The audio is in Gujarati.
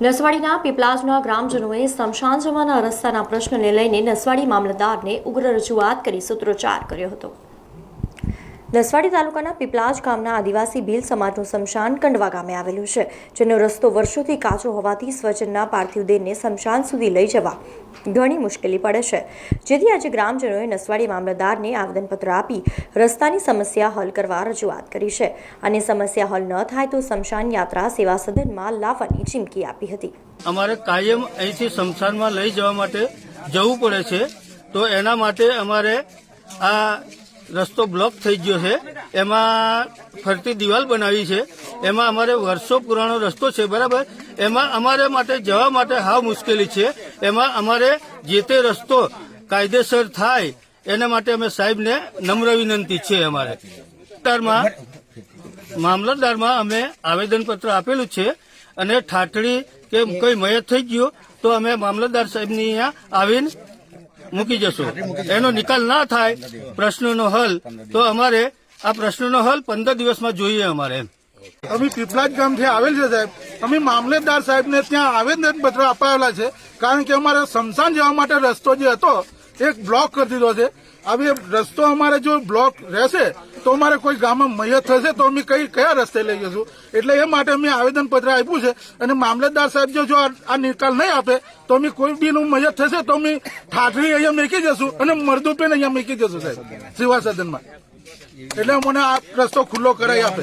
નસવાડીના પીપલાજના ગ્રામજનોએ સ્મશાન જવાના રસ્તાના પ્રશ્નને લઈને નસવાડી મામલતદારને ઉગ્ર રજૂઆત કરી સૂત્રોચ્ચાર કર્યો હતો. નસવાડી તાલુકાના પીપલાજ ગામના આદિવાસી ભીલ સમાજનું સ્મશાન કંડવા ગામે આવેલું છે, જેનો રસ્તો વર્ષોથી કાચો હોવાથી સ્વજનના પાર્થિવ દેહને સ્મશાન સુધી લઈ જવા ઘણી મુશ્કેલી પડે છે. જેથી આજે ગ્રામજનોએ નસવાડી મામલતદારને આવેદનપત્ર આપી રસ્તાની સમસ્યા હલ કરવા રજૂઆત કરી છે. અને સમસ્યા હલ ન થાય તો સ્મશાન યાત્રા સેવા સદનમાં લાવવાની ચીમકી આપી હતી. અમારે કાયમ અહીંથી શમશાનમાં લઈ જવા માટે જવું પડે છે. તો એના માટે અમારે આ રસ્તો બ્લોક થઈ ગયો છે. એમાં ફરતી દિવાલ બનાવી છે. એમાં અમારે વર્ષો પુરાણો રસ્તો છે, બરાબર? એમાં અમારે માટે જવા માટે હાવ મુશ્કેલી છે. એમાં અમારે જે તે રસ્તો કાયદેસર થાય, એના માટે અમે સાહેબને નમ્ર વિનંતી છે અમારે. મામલતદારમાં અમે આવેદનપત્ર આપેલું છે અને ઠાઠડી કે કોઈ મયત થઈ ગયો, તો અમે મામલતદાર સાહેબની અહીંયા આવીને મૂકી જશું. એનો નિકાલ ના થાય પ્રશ્નનો હલ તો અમારે આ પ્રશ્નનો હલ પંદર દિવસમાં જોઈએ અમારે એમ. અમે પીપલાજ ગામથી આવેલ છે સાહેબ. અમે મામલતદાર સાહેબને ત્યાં આવેદન પત્ર અપાયેલા છે. કારણ કે અમારે શમશાન જવા માટે રસ્તો જે હતો એક બ્લોક કરી દીધો છે. હવે રસ્તો અમારે જો બ્લોક રહેશે, તો અમારે કોઈ ગામમાં મયત થશે, તો અમે કઈ કયા રસ્તે લઈ જશું? એટલે એ માટે અમે આવેદન પત્ર આપ્યું છે. અને મામલતદાર સાહેબ જો આ નિકાલ નહીં આપે, તો અમે કોઈ બી નું મયત થશે, તો અમે ઠાઠરી અહીંયા મૂકી જશું અને મરદુપેન અહીંયા મૂકી જશું સાહેબ, સેવા સદનમાં. એટલે મને આ રસ્તો ખુલ્લો કરાવી આપે.